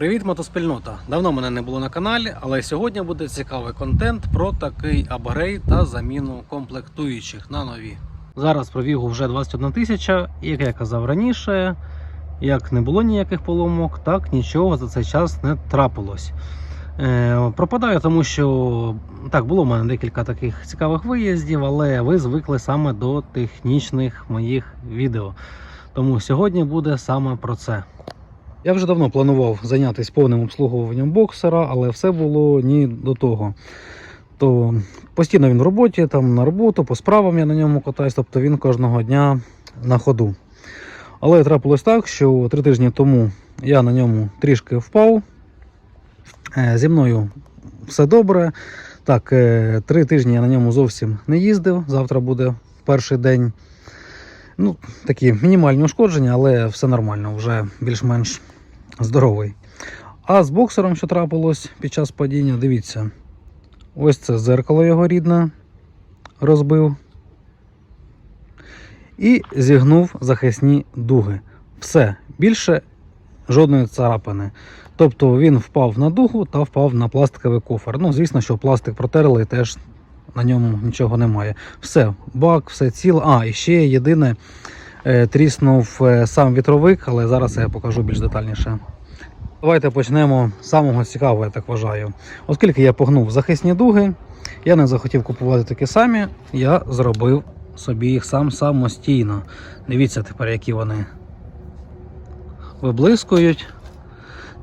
Привіт, мотоспільнота! Давно мене не було на каналі, але сьогодні буде цікавий контент про такий апгрейд та заміну комплектуючих на нові. Зараз пробігу вже 21 тисяча, і як я казав раніше, як не було ніяких поломок, так нічого за цей час не трапилось. Е, пропадаю, тому що так було в мене декілька таких цікавих виїздів, але ви звикли саме до технічних моїх відео. Тому сьогодні буде саме про це. Я вже давно планував зайнятися повним обслуговуванням боксера, але все було ні до того. То постійно він в роботі, там на роботу, по справам я на ньому катаюсь, тобто він кожного дня на ходу. Але трапилось так, що три тижні тому я на ньому трішки впав. Е, Зі мною все добре. Так, е, три тижні я на ньому зовсім не їздив. Завтра буде перший день. Ну, такі мінімальні ушкодження, але все нормально, вже більш-менш здоровий. А з боксером, що трапилось під час падіння, дивіться. Ось це зеркало його рідне розбив. І зігнув захисні дуги. Все, більше жодної царапини. Тобто він впав на дугу та впав на пластиковий кофер. Ну, звісно, що пластик протерли і теж на ньому нічого немає. Все, бак, все ціле. А, і ще єдине, е, тріснув е, сам вітровик, але зараз я покажу більш детальніше. Давайте почнемо з самого цікавого, я так вважаю. Оскільки я погнув захисні дуги, я не захотів купувати такі самі, я зробив собі їх сам самостійно. Дивіться тепер, які вони виблискують.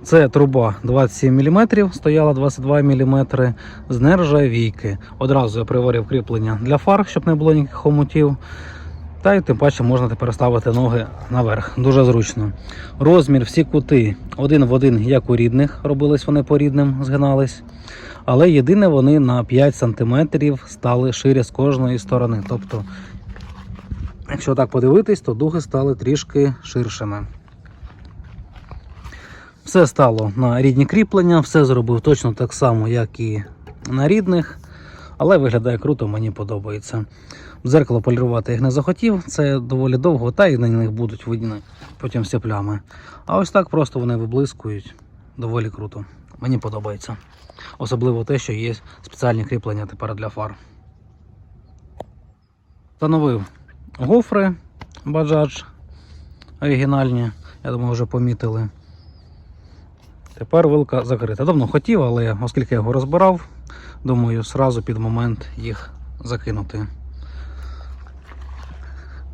Це труба 27 мм, стояла 22 мм з нержавійки. Одразу я приварив кріплення для фар, щоб не було ніяких хомутів. Та й тим паче можна тепер ставити ноги наверх. Дуже зручно. Розмір, всі кути один в один, як у рідних, робились вони по рідним, згинались. Але єдине, вони на 5 см стали шире з кожної сторони. Тобто, якщо так подивитись, то дуги стали трішки ширшими. Все стало на рідні кріплення, все зробив точно так само, як і на рідних, але виглядає круто, мені подобається. В Дзеркало полірувати їх не захотів, це доволі довго, та і на них будуть видні потім всі плями. А ось так просто вони виблискують. Доволі круто. Мені подобається. Особливо те, що є спеціальні кріплення тепер для фар. Встановив гофри Bajaj оригінальні, я думаю, вже помітили. Тепер вилка закрита. Давно хотів, але оскільки я його розбирав, думаю, сразу під момент їх закинути.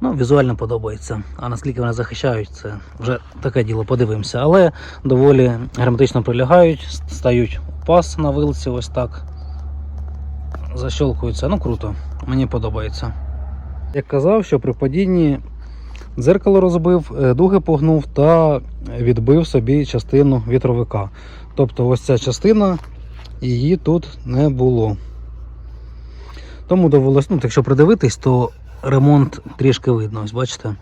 Ну, візуально подобається. А наскільки вони захищають, це вже таке діло, подивимося. Але доволі герметично прилягають, стають пас на вилці, ось так. Защолкуються. Ну круто, мені подобається. Як казав, що при падінні дзеркало розбив, е, дуги погнув та відбив собі частину вітровика. Тобто ось ця частина, її тут не було. Тому довелось, ну, якщо придивитись, то ремонт трішки видно, ось бачите.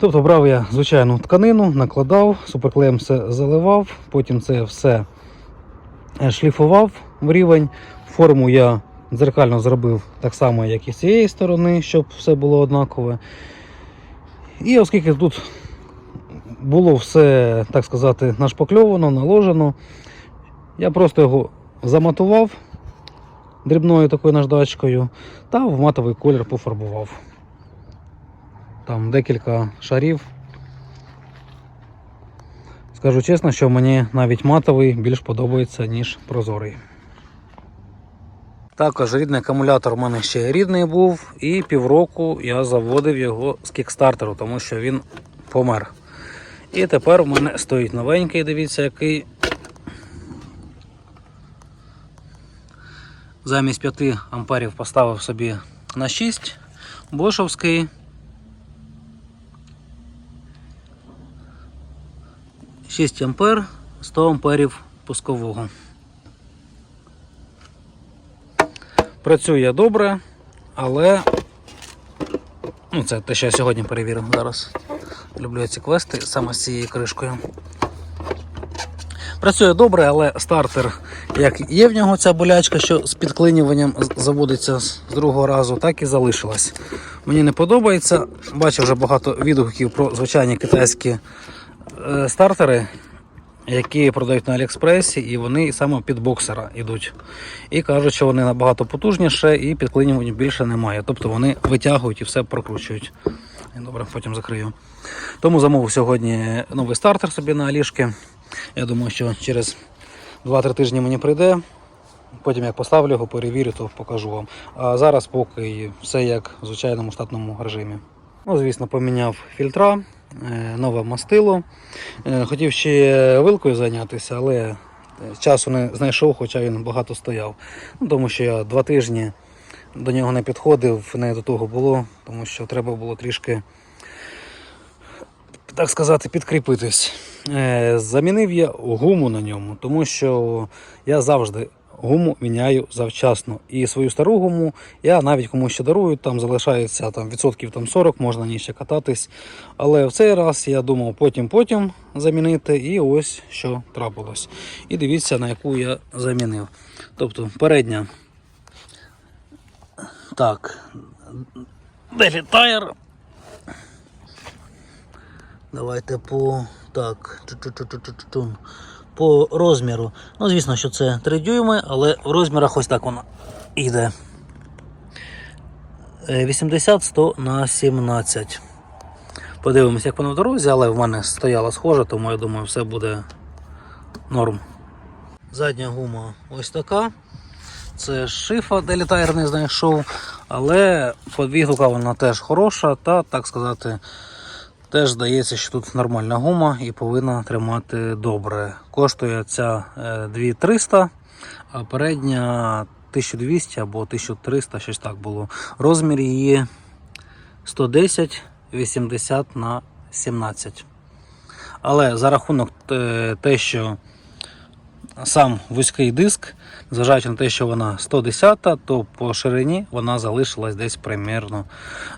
Тобто брав я звичайну тканину, накладав, суперклеєм все заливав, потім це все е, шліфував в рівень. Форму я дзеркально зробив так само, як і з цієї сторони, щоб все було однакове. І оскільки тут було все, так сказати, нашпакльовано, наложено, я просто його заматував дрібною такою наждачкою та в матовий колір пофарбував. Там декілька шарів. Скажу чесно, що мені навіть матовий більш подобається, ніж прозорий. Також рідний акумулятор у мене ще рідний був, і півроку я заводив його з кікстартеру, тому що він помер. І тепер у мене стоїть новенький, дивіться, який. Замість 5 амперів поставив собі на 6 бошовський. 6 ампер, 100 амперів пускового. Працює добре, але ну, це те, що я сьогодні перевірив зараз. Люблю ці квести саме з цією кришкою. Працює добре, але стартер, як є в нього ця болячка, що з підклинюванням заводиться з другого разу, так і залишилась. Мені не подобається. Бачив вже багато відгуків про звичайні китайські е, стартери. Які продають на Аліекспресі, і вони саме під боксера йдуть. І кажуть, що вони набагато потужніше і підклинювань більше немає. Тобто вони витягують і все прокручують. Добре, потім закрию. Тому замовив сьогодні новий стартер собі на Алішки. Я думаю, що через 2-3 тижні мені прийде. Потім як поставлю його, перевірю, то покажу вам. А зараз поки все як в звичайному штатному режимі. Ну, звісно, поміняв фільтра, е, нове мастило. Е, Хотів ще вилкою зайнятися, але е, часу не знайшов, хоча він багато стояв. Ну, тому що я два тижні до нього не підходив, не до того було, тому що треба було трішки, так сказати, підкріпитись. Е, Замінив я гуму на ньому, тому що я завжди гуму міняю завчасно. І свою стару гуму я навіть комусь ще дарую, там залишається там, відсотків там, 40, можна на ній ще кататись. Але в цей раз я думав потім-потім замінити, і ось що трапилось. І дивіться, на яку я замінив. Тобто передня. Так. Тайр. Давайте по. Так. Ту-ту-ту-ту-ту-тун. По розміру. Ну, звісно, що це 3 дюйми, але в розмірах ось так воно йде. Е, 80-100 на 17. Подивимось, як воно в дорозі, але в мене стояла схожа, тому я думаю, все буде норм. Задня гума ось така. Це шифа, де літаєр не знайшов, але подвігука вона теж хороша, та так сказати, теж здається, що тут нормальна гума і повинна тримати добре. Коштує ця е, 2300, а передня 1200 або 1300, щось так було. Розмір її 110 80 на 17. Але за рахунок е, те, що сам вузький диск, зважаючи на те, що вона 110, то по ширині вона залишилась десь примірно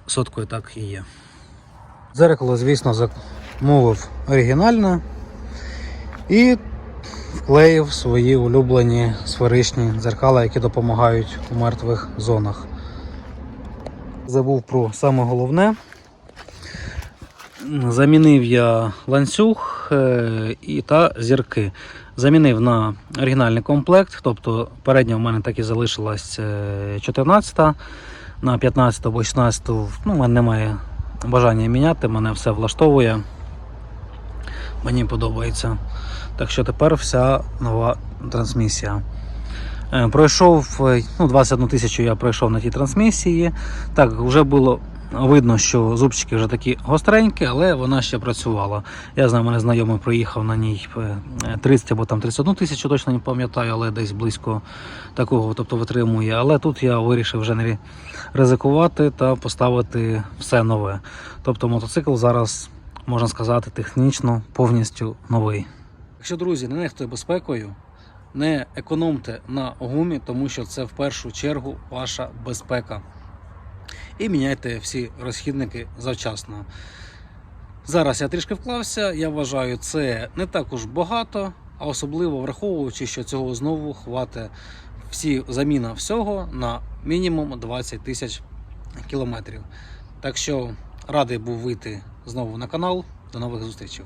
соткою так і є. Дзеркало, звісно, замовив оригінальне і вклеїв свої улюблені сферичні дзеркала, які допомагають у мертвих зонах. Забув про саме головне. Замінив я ланцюг е, і та зірки. Замінив на оригінальний комплект, тобто передня в мене так і залишилась е, 14 на 15 або 16. Ну, в мене немає бажання міняти, мене все влаштовує. Мені подобається. Так що тепер вся нова трансмісія. Е, Пройшов е, ну, 21 тисячу я пройшов на тій трансмісії. Так, вже було видно, що зубчики вже такі гостренькі, але вона ще працювала. Я знаю, мене знайомий проїхав на ній е, 30 або там 31 тисячу, точно не пам'ятаю, але десь близько такого, тобто витримує. Але тут я вирішив вже не ризикувати та поставити все нове. Тобто мотоцикл зараз, можна сказати, технічно повністю новий. Якщо, друзі, не нехтує безпекою, не економте на гумі, тому що це в першу чергу ваша безпека. І міняйте всі розхідники завчасно. Зараз я трішки вклався, я вважаю, це не також багато, а особливо враховуючи, що цього знову хватить всі заміна всього на мінімум 20 тисяч кілометрів. Так що радий був вийти знову на канал. До нових зустрічей.